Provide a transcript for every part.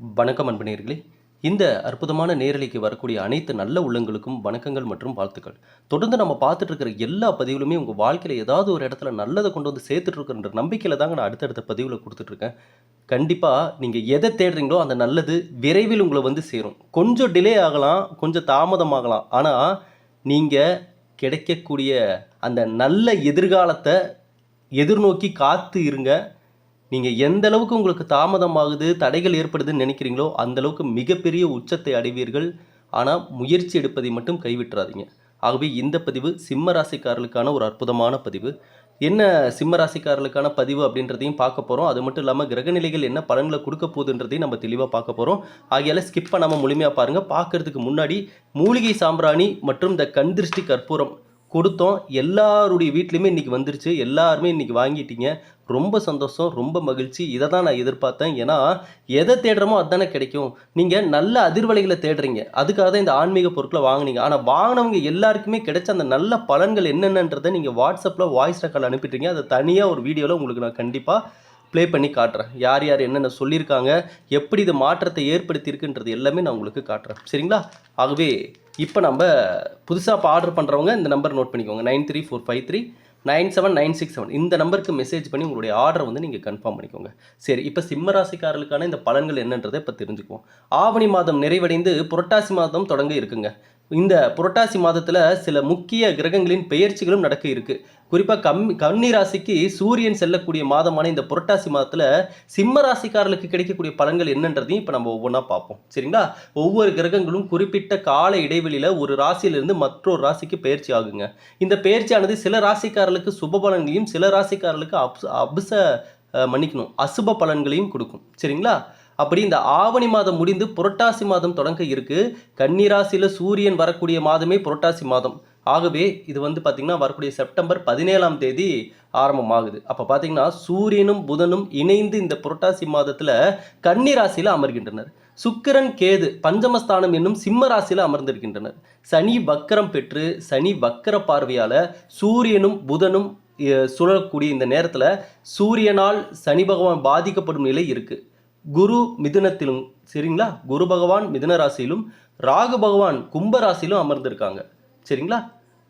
வணக்கம் அன்பனேர்களே இந்த அற்புதமான நேரலைக்கு வரக்கூடிய அனைத்து நல்ல உள்ளங்களுக்கும் வணக்கங்கள் மற்றும் வாழ்த்துக்கள். தொடர்ந்து நம்ம பார்த்துட்டு இருக்கிற எல்லா பதிவுலுமே உங்கள் வாழ்க்கையில் ஏதாவது ஒரு இடத்துல நல்லதை கொண்டு வந்து சேர்த்துட்டு இருக்கிற நம்பிக்கையில் தாங்க நான் அடுத்தடுத்த பதிவில் கொடுத்துட்ருக்கேன் கண்டிப்பாக நீங்கள் எதை தேடுறீங்களோ அந்த நல்லது விரைவில் உங்களை வந்து சேரும். கொஞ்சம் டிலே ஆகலாம் கொஞ்சம் தாமதமாகலாம். ஆனால் நீங்கள் கிடைக்கக்கூடிய அந்த நல்ல எதிர்காலத்தை எதிர்நோக்கி காத்து இருங்க. நீங்கள் எந்த அளவுக்கு உங்களுக்கு தாமதமாகுது தடைகள் ஏற்படுதுன்னு நினைக்கிறீங்களோ அந்த அளவுக்கு மிகப்பெரிய உச்சத்தை அடைவீர்கள். ஆனால் முயற்சி எடுப்பதை மட்டும் கைவிட்டுறாதீங்க. ஆகவே இந்த பதிவு சிம்ம ராசிக்காரர்களுக்கான ஒரு அற்புதமான பதிவு. என்ன சிம்ம ராசிக்காரர்களுக்கான பதிவு அப்படின்றதையும் பார்க்க போகிறோம் அது மட்டும் இல்லாமல் கிரகநிலைகள் என்ன பலன்களை கொடுக்க போகுதுன்றதையும் நம்ம தெளிவாக பார்க்க போகிறோம் ஆகையால் ஸ்கிப் பண்ணாமல் முழுமையாக பாருங்கள் பார்க்கறதுக்கு முன்னாடி மூலிகை சாம்பிராணி மற்றும் இந்த கண் திருஷ்டி கற்பூரம் கொடுத்தோம். எல்லாருடைய வீட்லேயுமே இன்றைக்கி வந்துருச்சு. எல்லாருமே இன்றைக்கி வாங்கிட்டீங்க. ரொம்ப சந்தோஷம் ரொம்ப மகிழ்ச்சி. இதை தான் நான் எதிர்பார்த்தேன். ஏன்னா எதை தேடுறோமோ அதுதானே கிடைக்கும். நீங்கள் நல்ல அதிர்வலைகளை தேடுறீங்க. அதுக்காக தான் இந்த ஆன்மீக பொருட்களை வாங்கினீங்க. ஆனால் வாங்கினவங்க எல்லாருக்குமே கிடைச்ச அந்த நல்ல பலன்கள் என்னென்னன்றதை நீங்கள் வாட்ஸ்அப்பில் வாய்ஸ் ரெக்கார்ட் அனுப்பிட்டீங்க அதை தனியாக ஒரு வீடியோவில் உங்களுக்கு நான் கண்டிப்பாக ப்ளே பண்ணி காட்டுறேன். யார் யார் என்னென்ன சொல்லியிருக்காங்க எப்படி இது மாற்றத்தை ஏற்படுத்தியிருக்குன்றது எல்லாமே நான் உங்களுக்கு காட்டுறேன். சரிங்களா? ஆகவே இப்போ நம்ம புதுசாக இப்போ ஆர்டர் பண்ணுறவங்க இந்த நம்பர் நோட் பண்ணிக்கோங்க. Nine three four five three nine seven nine six seven இந்த நம்பருக்கு மெசேஜ் பண்ணி உங்களுடைய ஆர்டர் வந்து நீங்கள் கன்ஃபார்ம் பண்ணிக்கோங்க. சரி இப்போ சிம்ம ராசிக்காரர்களுக்கான இந்த பலன்கள் என்னன்றதை இப்போ தெரிஞ்சுக்குவோம். ஆவணி மாதம் நிறைவடைந்து புரட்டாசி மாதம் தொடங்க இருக்குங்க. இந்த புரட்டாசி மாதத்தில் சில முக்கிய கிரகங்களின் பெயர்ச்சிகளும் நடக்க இருக்குது குறிப்பாக கம் கன்னி ராசிக்கு சூரியன் செல்லக்கூடிய மாதமான இந்த புரட்டாசி மாதத்தில் சிம்ம ராசிக்காரர்களுக்கு கிடைக்கக்கூடிய பலன்கள் என்னன்றதையும் இப்போ நம்ம ஒவ்வொன்றா பார்ப்போம். சரிங்களா? ஒவ்வொரு கிரகங்களும் குறிப்பிட்ட கால இடைவெளியில் ஒரு ராசியிலிருந்து மற்றொரு ராசிக்கு பயிற்சி ஆகுங்க. இந்த பயிற்சியானது சில ராசிக்காரர்களுக்கு சுப பலன்களையும் சில ராசிக்காரர்களுக்கு அப்ச அபிச மன்னிக்கணும். அசுப பலன்களையும் கொடுக்கும். சரிங்களா? அப்படி இந்த ஆவணி மாதம் முடிந்து புரட்டாசி மாதம் தொடங்க இருக்கு. கன்னிராசியில் சூரியன் வரக்கூடிய மாதமே புரட்டாசி மாதம். ஆகவே இது வந்து பார்த்திங்கன்னா வரக்கூடிய செப்டம்பர் பதினேழாம் தேதி ஆரம்பமாகுது. அப்போ பார்த்தீங்கன்னா சூரியனும் புதனும் இணைந்து இந்த புரட்டாசி மாதத்தில் கன்னிராசியில் அமர்கின்றனர். சுக்கிரன் கேது பஞ்சமஸ்தானம் என்னும் சிம்ம ராசியில் அமர்ந்திருக்கின்றனர். சனி வக்கரம் பெற்று சனி வக்கர பார்வையால் சூரியனும் புதனும் சுழக்கூடிய சுழலக்கூடிய இந்த நேரத்தில் சூரியனால் சனி பகவான் பாதிக்கப்படும் நிலை இருக்குது குரு மிதுனத்திலும் சரிங்களா? குரு பகவான் மிதுன ராசியிலும் ராகு பகவான் கும்ப ராசியிலும் அமர்ந்திருக்காங்க. சரிங்களா?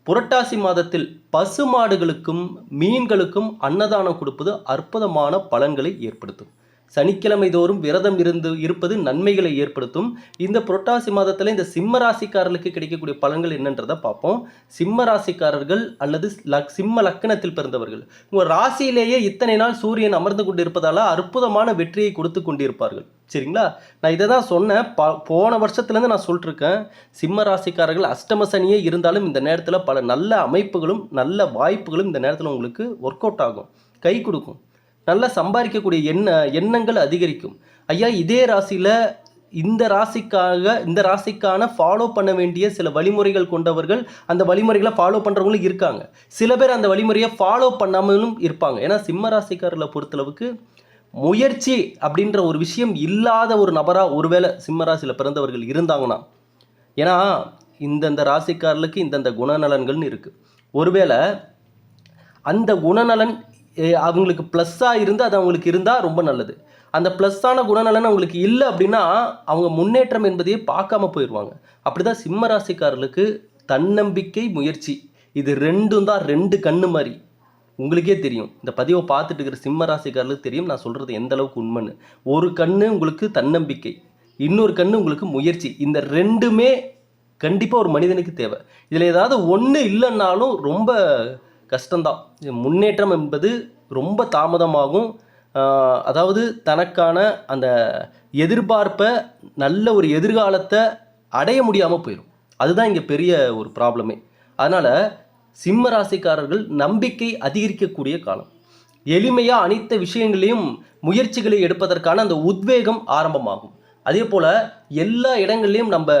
புரட்டாசி மாதத்தில் பசு மாடுகளுக்கும் மீன்களுக்கும் அன்னதானம் கொடுப்பது அற்புதமான பலன்களை ஏற்படுத்தும். சனிக்கிழமை தோறும் விரதம் இருந்து இருப்பது நன்மைகளை ஏற்படுத்தும். இந்த புரட்டாசி மாதத்தில் இந்த சிம்ம ராசிக்காரர்களுக்கு கிடைக்கக்கூடிய பலன்கள் என்னன்றதை பார்ப்போம். சிம்ம ராசிக்காரர்கள் அல்லது லக் சிம்ம லக்கணத்தில் பிறந்தவர்கள். உங்கள் ராசியிலேயே இத்தனை நாள் சூரியன் அமர்ந்து கொண்டிருப்பதால் அற்புதமான வெற்றியை கொடுத்து கொண்டிருப்பார்கள். சரிங்களா? நான் இதை தான் சொன்னேன். ப போன வருஷத்துலேருந்து நான் சொல்லிட்டுருக்கேன். சிம்ம ராசிக்காரர்கள் அஷ்டம சனியே இருந்தாலும் இந்த நேரத்தில் பல நல்ல அமைப்புகளும் நல்ல வாய்ப்புகளும் இந்த நேரத்தில் உங்களுக்கு ஒர்க் அவுட் ஆகும். கை கொடுக்கும். நல்லா சம்பாதிக்கக்கூடிய எண்ண எண்ணங்கள் அதிகரிக்கும். ஐயா இதே ராசியில் இந்த ராசிக்காக இந்த ராசிக்கான ஃபாலோ பண்ண வேண்டிய சில வழிமுறைகள் கொண்டவர்கள் அந்த வழிமுறைகளை ஃபாலோ பண்ணுறவங்களும் இருக்காங்க. சில பேர் அந்த வழிமுறையை ஃபாலோ பண்ணாமலும் இருப்பாங்க. ஏன்னா சிம்ம ராசிக்காரர்களை பொறுத்தளவுக்கு முயற்சி அப்படின்ற ஒரு விஷயம் இல்லாத ஒரு நபராக ஒருவேளை சிம்ம ராசியில் பிறந்தவர்கள் இருந்தாங்கன்னா ஏன்னா இந்தந்த ராசிக்காரர்களுக்கு இந்தந்த குணநலன்கள்னு இருக்குது ஒருவேளை அந்த குணநலன் அவங்களுக்கு ப்ளஸ்ஸாக இருந்து அது அவங்களுக்கு இருந்தால் ரொம்ப நல்லது. அந்த ப்ளஸ்ஸான குணநலன் அவங்களுக்கு இல்லை அப்படின்னா அவங்க முன்னேற்றம் என்பதையே பார்க்காம போயிடுவாங்க அப்படி தான் சிம்ம ராசிக்காரர்களுக்கு தன்னம்பிக்கை முயற்சி. இது ரெண்டும் தான் ரெண்டு கண்ணு மாதிரி உங்களுக்கே தெரியும். இந்த பதிவை பார்த்துட்டு இருக்கிற சிம்ம ராசிக்காரர்களுக்கு தெரியும் நான் சொல்கிறது எந்த அளவுக்கு உண்மைன்னு. ஒரு கண்ணு உங்களுக்கு தன்னம்பிக்கை. இன்னொரு கண்ணு உங்களுக்கு முயற்சி. இந்த ரெண்டுமே கண்டிப்பாக ஒரு மனிதனுக்கு தேவை. இதில் ஏதாவது ஒன்று இல்லைன்னாலும் ரொம்ப கஷ்டம்தான். முன்னேற்றம் என்பது ரொம்ப தாமதமாகும். அதாவது தனக்கான அந்த எதிர்பார்ப்பை நல்ல ஒரு எதிர்காலத்தை அடைய முடியாமல் போயிடும் அதுதான் இங்கே பெரிய ஒரு ப்ராப்ளமே. அதனால் சிம்ம ராசிக்காரர்கள் நம்பிக்கை அதிகரிக்கக்கூடிய காலம். எளிமையாக அனைத்து விஷயங்களையும் முயற்சிகளை எடுப்பதற்கான அந்த உத்வேகம் ஆரம்பமாகும். அதே போல் எல்லா இடங்கள்லையும் நம்ம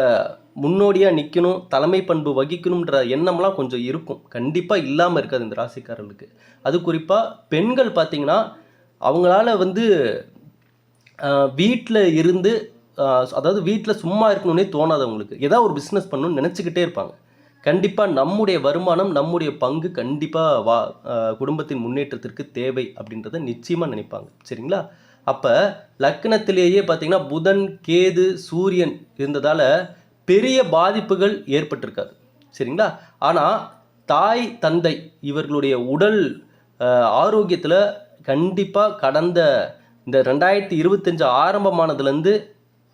முன்னோடியாக நிற்கணும் தலைமை பண்பு வகிக்கணுன்ற எண்ணம்லாம் கொஞ்சம் இருக்கும். கண்டிப்பாக இல்லாமல் இருக்காது இந்த ராசிக்காரர்களுக்கு. அது குறிப்பாக பெண்கள் பார்த்திங்கன்னா அவங்களால வந்து வீட்டில் இருந்து அதாவது வீட்டில் சும்மா இருக்கணும்னே தோணாது அவங்களுக்கு. ஏதாவது ஒரு பிஸ்னஸ் பண்ணணும்னு நினச்சிக்கிட்டே இருப்பாங்க. கண்டிப்பாக நம்முடைய வருமானம் நம்முடைய பங்கு கண்டிப்பாக வா குடும்பத்தின் முன்னேற்றத்திற்கு தேவை அப்படின்றத நிச்சயமாக நினைப்பாங்க. சரிங்களா? அப்போ லக்னத்திலேயே பார்த்தீங்கன்னா புதன் கேது சூரியன் இருந்ததால் பெரிய பாதிப்புகள் ஏற்பட்டிருக்காது. சரிங்களா? ஆனால் தாய் தந்தை இவர்களுடைய உடல் ஆரோக்கியத்தில் கண்டிப்பாக கடந்த இந்த ரெண்டாயிரத்தி இருபத்தஞ்சு ஆரம்பமானதுலேருந்து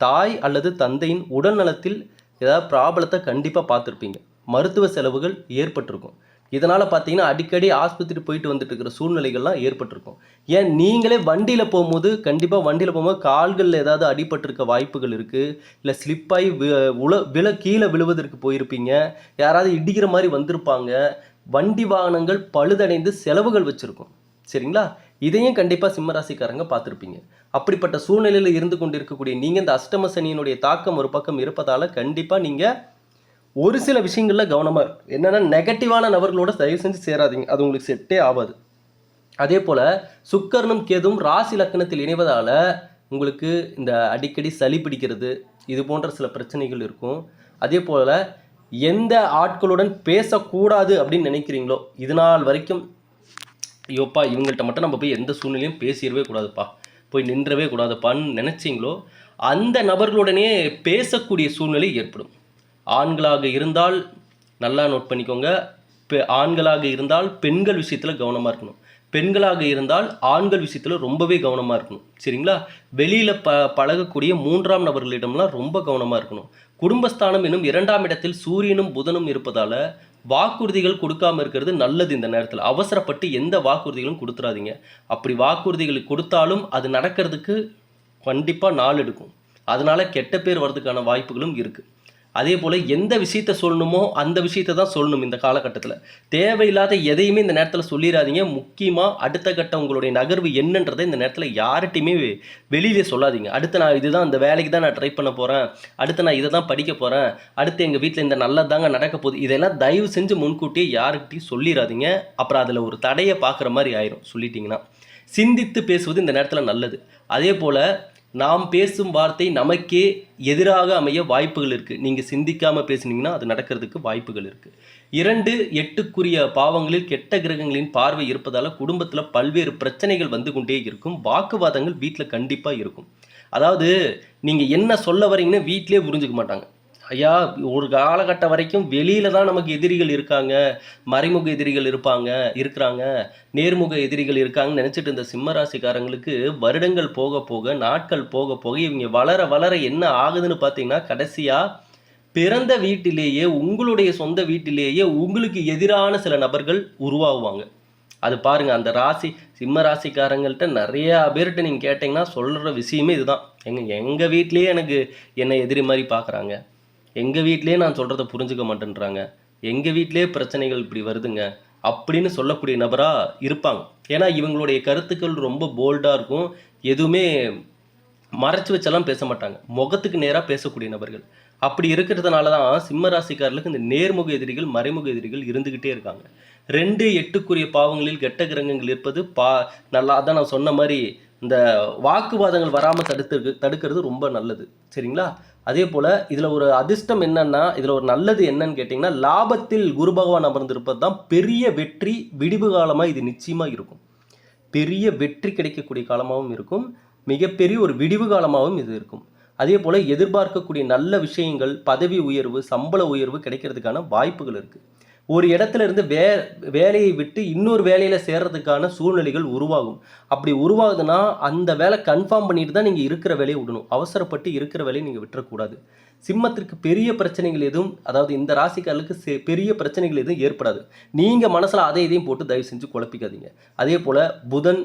தாய் அல்லது தந்தையின் உடல் நலத்தில் ஏதாவது ப்ராப்ளத்தை கண்டிப்பாக பார்த்துருப்பீங்க. மருத்துவ செலவுகள் ஏற்பட்டிருக்கும். இதனால் பார்த்தீங்கன்னா அடிக்கடி ஆஸ்பத்திரி போயிட்டு வந்துட்டு இருக்கிற சூழ்நிலைகள்லாம் ஏற்பட்டிருக்கும். ஏன்? நீங்களே வண்டியில் போகும்போது கண்டிப்பாக வண்டியில் போகும்போது கால்களில் ஏதாவது அடிபட்டிருக்க வாய்ப்புகள் இருக்குது இல்லை ஸ்லிப்பாகி உல விழ கீழே விழுவதற்கு போயிருப்பீங்க. யாராவது இடிக்கிற மாதிரி வந்திருப்பாங்க. வண்டி வாகனங்கள் பழுதடைந்து செலவுகள் வச்சுருக்கும். சரிங்களா? இதையும் கண்டிப்பாக சிம்மராசிக்காரங்க பார்த்துருப்பீங்க. அப்படிப்பட்ட சூழ்நிலையில் இருந்து கொண்டு இருக்கக்கூடிய நீங்கள் இந்த அஷ்டம சனியினுடைய தாக்கம் ஒரு பக்கம் இருப்பதால் கண்டிப்பாக நீங்கள் ஒரு சில விஷயங்களில் கவனமாக இருக்கும் என்னென்னா நெகட்டிவான நபர்களோட தயவு செஞ்சு சேராதீங்க. அது உங்களுக்கு செட்டே ஆகாது. அதே போல் சுக்கரனும் கேதும் ராசி லக்கணத்தில் இணைவதால் உங்களுக்கு இந்த அடிக்கடி சளி பிடிக்கிறது இது போன்ற சில பிரச்சனைகள் இருக்கும். அதே போல் எந்த ஆட்களுடன் பேசக்கூடாது அப்படின்னு நினைக்கிறீங்களோ இது நாள் வரைக்கும் ஐயோப்பா இவங்கள்ட்ட மட்டும் நம்ம போய் எந்த சூழ்நிலையும் பேசிடவே கூடாதுப்பா. போய் நின்றவே கூடாதுப்பான்னு நினச்சிங்களோ அந்த நபர்களுடனே பேசக்கூடிய சூழ்நிலை ஏற்படும். ஆண்களாக இருந்தால் நல்லா நோட் பண்ணிக்கோங்க. பெ ஆண்களாக இருந்தால் பெண்கள் விஷயத்தில் கவனமாக இருக்கணும். பெண்களாக இருந்தால் ஆண்கள் விஷயத்தில் ரொம்பவே கவனமாக இருக்கணும். சரிங்களா? வெளியில் ப பழகக்கூடிய மூன்றாம் நபர்களிடம்லாம் ரொம்ப கவனமாக இருக்கணும். குடும்பஸ்தானம் என்னும் இரண்டாம் இடத்தில் சூரியனும் புதனும் இருப்பதால் வாக்குறுதிகள் கொடுக்காம இருக்கிறது நல்லது இந்த நேரத்தில். அவசரப்பட்டு எந்த வாக்குறுதிகளும் கொடுத்துறாதீங்க. அப்படி வாக்குறுதிகள் கொடுத்தாலும் அது நடக்கிறதுக்கு கண்டிப்பாக நாள் எடுக்கும். அதனால் கெட்ட பேர் வர்றதுக்கான வாய்ப்புகளும் இருக்குது அதே போல் எந்த விஷயத்த சொல்லணுமோ அந்த விஷயத்த தான் சொல்லணும் இந்த காலகட்டத்தில். தேவையில்லாத எதையுமே இந்த நேரத்தில் சொல்லிடாதீங்க முக்கியமாக அடுத்த கட்ட உங்களுடைய நகர்வு என்னன்றதை இந்த நேரத்தில் யார்கிட்டையுமே வெளியிலே சொல்லாதீங்க. அடுத்து நான் இதுதான் இந்த வேலைக்கு தான் நான் ட்ரை பண்ண போகிறேன் அடுத்து நான் இதை தான் படிக்க போகிறேன் அடுத்து எங்கள் வீட்டில் இந்த நல்லதாங்க நடக்க போகுது. இதெல்லாம் தயவு செஞ்சு முன்கூட்டியே யாருக்கிட்டையும் சொல்லிடாதீங்க அப்புறம் அதில் ஒரு தடையை பார்க்குற மாதிரி ஆயிரும். சொல்லிட்டீங்கன்னா. சிந்தித்து பேசுவது இந்த நேரத்தில் நல்லது. அதே போல் நாம் பேசும் வார்த்தை நமக்கே எதிராக அமைய வாய்ப்புகள் இருக்குது நீங்கள் சிந்திக்காமல் பேசுனீங்கன்னா அது நடக்கிறதுக்கு வாய்ப்புகள் இருக்குது இரண்டு எட்டுக்குரிய பாவங்களில் கெட்ட கிரகங்களின் பார்வை இருப்பதால் குடும்பத்தில் பல்வேறு பிரச்சனைகள் வந்து கொண்டே இருக்கும். வாக்குவாதங்கள் வீட்டில் கண்டிப்பாக இருக்கும். அதாவது நீங்கள் என்ன சொல்ல வரீங்கன்னு வீட்டிலே புரிஞ்சுக்க மாட்டாங்க. ஐயா ஒரு காலகட்டம் வரைக்கும் வெளியில தான் நமக்கு எதிரிகள் இருக்காங்க. மறைமுக எதிரிகள் இருப்பாங்க இருக்கிறாங்க. நேர்முக எதிரிகள் இருக்காங்கன்னு நினச்சிட்டு இருந்த சிம்மராசிக்காரங்களுக்கு வருடங்கள் போக போக நாட்கள் போக போக இவங்க வளர வளர என்ன ஆகுதுன்னு பார்த்தீங்கன்னா கடைசியாக பிறந்த வீட்டிலேயே உங்களுடைய சொந்த வீட்டிலேயே உங்களுக்கு எதிரான சில நபர்கள் உருவாகுவாங்க. அது பாருங்க அந்த ராசி சிம்ம ராசிக்காரங்கள்ட்ட நிறையா பேர்கிட்ட நீங்கள் கேட்டிங்கன்னா சொல்கிற விஷயமே இதுதான். எங்க எங்கள் வீட்லேயே எனக்கு என்னை எதிரி மாதிரி பார்க்குறாங்க. எங்கள் வீட்டிலே நான் சொல்கிறத புரிஞ்சுக்க மாட்டேன்றாங்க. எங்கள் வீட்டிலேயே பிரச்சனைகள் இப்படி வருதுங்க. அப்படின்னு சொல்லக்கூடிய நபராக இருப்பாங்க. ஏன்னா இவங்களுடைய கருத்துக்கள் ரொம்ப போல்டாக இருக்கும். எதுவுமே மறைச்சு வச்செல்லாம் பேச மாட்டாங்க. முகத்துக்கு நேராக பேசக்கூடிய நபர்கள். அப்படி இருக்கிறதுனால தான் சிம்ம ராசிக்காரர்களுக்கு இந்த நேர்முக எதிரிகள் மறைமுக எதிரிகள் இருந்துக்கிட்டே இருக்காங்க. ரெண்டு எட்டுக்குரிய பாவங்களில் கெட்ட கிரகங்கள் இருப்பது பா நல்லா அதான் நான் சொன்ன மாதிரி இந்த வாக்குவாதங்கள் வராமல் தடுத்து தடுக்கிறது ரொம்ப நல்லது. சரிங்களா? அதே போல் இதில் ஒரு அதிர்ஷ்டம் என்னன்னா இதில் ஒரு நல்லது என்னன்னு கேட்டிங்கன்னா லாபத்தில் குரு பகவான் அமர்ந்திருப்பது தான் பெரிய வெற்றி விடிவு காலமாக இது நிச்சயமாக இருக்கும். பெரிய வெற்றி கிடைக்கக்கூடிய காலமாகவும் இருக்கும். மிகப்பெரிய ஒரு விடிவு காலமாகவும் இது இருக்கும். அதே போல் எதிர்பார்க்கக்கூடிய நல்ல விஷயங்கள் பதவி உயர்வு சம்பள உயர்வு கிடைக்கிறதுக்கான வாய்ப்புகள் இருக்குது ஒரு இடத்துல இருந்து வே வேலையை விட்டு இன்னொரு வேலையில் சேர்றதுக்கான சூழ்நிலைகள் உருவாகும். அப்படி உருவாகுதுன்னா அந்த வேலை கன்ஃபார்ம் பண்ணிட்டு தான் நீங்கள் இருக்கிற வேலையை விடணும். அவசரப்பட்டு இருக்கிற வேலையை நீங்கள் விட்டுறக்கூடாது. சிம்மத்திற்கு பெரிய பிரச்சனைகள் எதுவும் அதாவது இந்த ராசிக்காரர்களுக்கு பெரிய பிரச்சனைகள் எதுவும் ஏற்படாது. நீங்கள் மனசில் அதை இதையும் போட்டு தயவு செஞ்சு குழப்பிக்காதீங்க. அதே போல் புதன்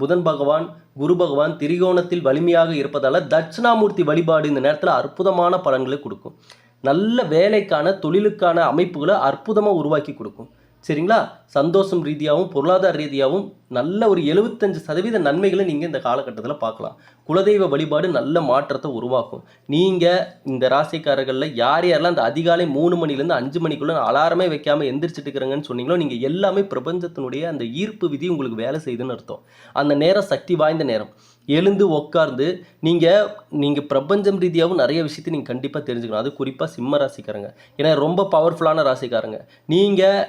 புதன் பகவான் குரு பகவான் திரிகோணத்தில் வலிமையாக இருப்பதால் தட்சிணாமூர்த்தி வழிபாடு இந்த நேரத்தில் அற்புதமான பலன்களை கொடுக்கும். நல்ல வேலைக்கான தொழிலுக்கான அமைப்புகளை அற்புதமாக உருவாக்கி கொடுக்கும். சரிங்களா? சந்தோஷம் ரீதியாகவும் பொருளாதார ரீதியாகவும் நல்ல ஒரு எழுபத்தஞ்சு சதவீத நன்மைகளை நீங்கள் இந்த காலகட்டத்தில் பார்க்கலாம். குலதெய்வ வழிபாடு நல்ல மாற்றத்தை உருவாக்கும். நீங்கள் இந்த ராசிக்காரர்களில் யார் யாரெல்லாம் அந்த அதிகாலை மூணு மணிலேருந்து அஞ்சு மணிக்குள்ளே அலாரமே வைக்காமல் எந்திரிச்சிட்டு இருக்கிறாங்கன்னு சொன்னீங்களோ நீங்கள் எல்லாமே பிரபஞ்சத்தினுடைய அந்த ஈர்ப்பு விதி உங்களுக்கு வேலை செய்யுதுன்னு அர்த்தம். அந்த நேரம் சக்தி வாய்ந்த நேரம். எழுந்து உட்கார்ந்து நீங்கள் நீங்கள் பிரபஞ்சம் ரீதியாகவும் நிறைய விஷயத்தை நீங்கள் கண்டிப்பாக தெரிஞ்சுக்கணும். அது குறிப்பாக சிம்ம ராசிக்காரங்க. ஏன்னா ரொம்ப பவர்ஃபுல்லான ராசிக்காரங்க. நீங்கள்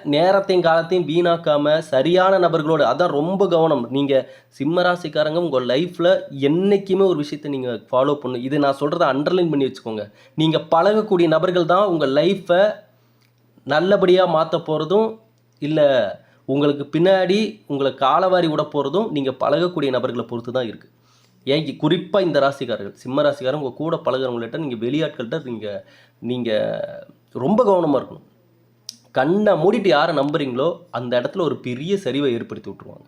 நேரத்தையும் காலத்தையும் வீணாக்காமல் சரியான நபர்களோடு அதான் ரொம்ப கவனம். நீங்கள் சிம்ம ராசிக்காரங்க உங்கள் லைஃப்பில் என்றைக்குமே ஒரு விஷயத்தை நீங்கள் ஃபாலோ பண்ணணும். இது நான் சொல்கிறத அண்டர்லைன் பண்ணி வச்சுக்கோங்க. நீங்கள் பழகக்கூடிய நபர்கள் தான் உங்கள் லைஃப்பை நல்லபடியாக மாற்ற போகிறதும் இல்லை உங்களுக்கு பின்னாடி உங்களை காலவாரி விட போகிறதும் நீங்கள் பழகக்கூடிய நபர்களை பொறுத்து தான் இருக்குது ஏன் குறிப்பாக இந்த ராசிக்காரர்கள் சிம்ம ராசிக்காரங்க உங்கள் கூட பழகுறவங்கள்ட்ட நீங்கள் வெளியாட்கள்கிட்ட நீங்கள் நீங்கள் ரொம்ப கவனமாக இருக்கணும். கண்ணை மூடிட்டு யாரை நம்புறீங்களோ அந்த இடத்துல ஒரு பெரிய சரிவை ஏற்படுத்தி விட்ருவாங்க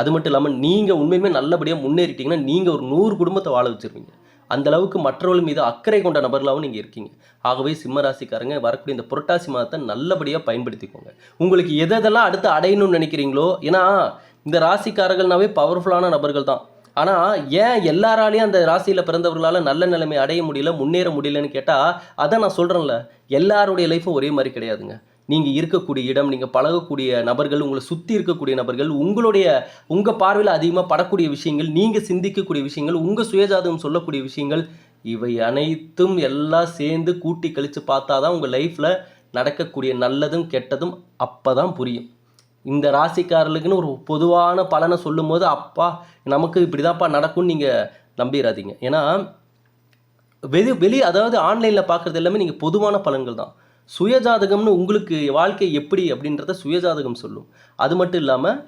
அது மட்டும் இல்லாமல் நீங்கள் உண்மையுமே நல்லபடியாக முன்னேறிட்டீங்கன்னா நீங்கள் ஒரு நூறு குடும்பத்தை வாழ வச்சுருவீங்க. அந்த அளவுக்கு மற்றவர்கள் மீது அக்கறை கொண்ட நபர்களாகவும் நீங்கள் இருக்கீங்க. ஆகவே சிம்ம ராசிக்காரங்க வரக்கூடிய இந்த புரட்டாசி மாதத்தை நல்லபடியாக பயன்படுத்திக்கோங்க. உங்களுக்கு எதெல்லாம் அடுத்து அடையணும்னு நினைக்கிறீங்களோ ஏன்னா இந்த ராசிக்காரர்கள்னாவே பவர்ஃபுல்லான நபர்கள் தான். ஆனால் ஏன் எல்லாராலையும் அந்த ராசியில் பிறந்தவர்களால் நல்ல நிலைமை அடைய முடியல முன்னேற முடியலன்னு கேட்டால் அதான் நான் சொல்கிறேன்ல எல்லாருடைய லைஃப்பும் ஒரே மாதிரி கிடையாதுங்க. நீங்கள் இருக்கக்கூடிய இடம் நீங்கள் பழகக்கூடிய நபர்கள் உங்களை சுற்றி இருக்கக்கூடிய நபர்கள் உங்களுடைய உங்கள் பார்வையில் அதிகமாக படக்கூடிய விஷயங்கள் நீங்கள் சிந்திக்கக்கூடிய விஷயங்கள் உங்கள் சுயஜாதகம் சொல்லக்கூடிய விஷயங்கள் இவை அனைத்தும் எல்லாம் சேர்ந்து கூட்டி கழித்து பார்த்தா தான் உங்கள் லைஃப்பில் நடக்கக்கூடிய நல்லதும் கெட்டதும் அப்போ தான் புரியும். இந்த ராசிக்காரர்களுக்குன்னு ஒரு பொதுவான பலனை சொல்லும்போது அப்பா நமக்கு இப்படிதான்ப்பா நடக்கும்னு நீங்கள் நம்பிடாதீங்க ஏன்னா வெளி வெளி அதாவது ஆன்லைனில் பார்க்குறது எல்லாமே நீங்கள் பொதுவான பலன்கள் தான். சுயஜாதகம்னு உங்களுக்கு வாழ்க்கை எப்படி அப்படின்றத சுயஜாதகம் சொல்லும். அது மட்டும் இல்லாமல்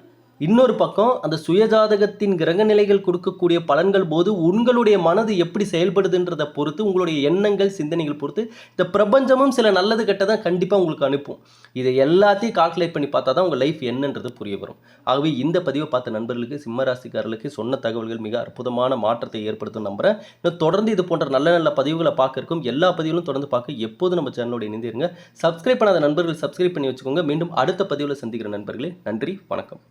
இன்னொரு பக்கம் அந்த சுயஜாதகத்தின் கிரகநிலைகள் கொடுக்கக்கூடிய பலன்கள் போது உங்களுடைய மனது எப்படி செயல்படுதுன்றதை பொறுத்து உங்களுடைய எண்ணங்கள் சிந்தனைகள் பொறுத்து இந்த பிரபஞ்சமும் சில நல்லது கெட்டதான் கண்டிப்பாக உங்களுக்கு அனுப்பும். இதை எல்லாத்தையும் கால்குலேட் பண்ணி பார்த்தா தான் உங்கள் லைஃப் என்னன்றது புரிய வரும். ஆகவே இந்த பதிவை பார்த்த நண்பர்களுக்கு சிம்மராசிக்காரர்களுக்கு சொன்ன தகவல்கள் மிக அற்புதமான மாற்றத்தை ஏற்படுத்தும் நம்புறேன். இன்னும் தொடர்ந்து இது போன்ற நல்ல நல்ல பதிவுகளை பார்க்க இருக்கும் எல்லா பதிவுகளும் தொடர்ந்து பார்க்க எப்போதும் நம்ம சேனலோட இணைந்திருங்க. சப்ஸ்கிரைப் பண்ணாத நண்பர்கள் சப்ஸ்கிரைப் பண்ணி வச்சுக்கோங்க. மீண்டும் அடுத்த பதிவில் சந்திக்கிற நண்பர்களே நன்றி வணக்கம்.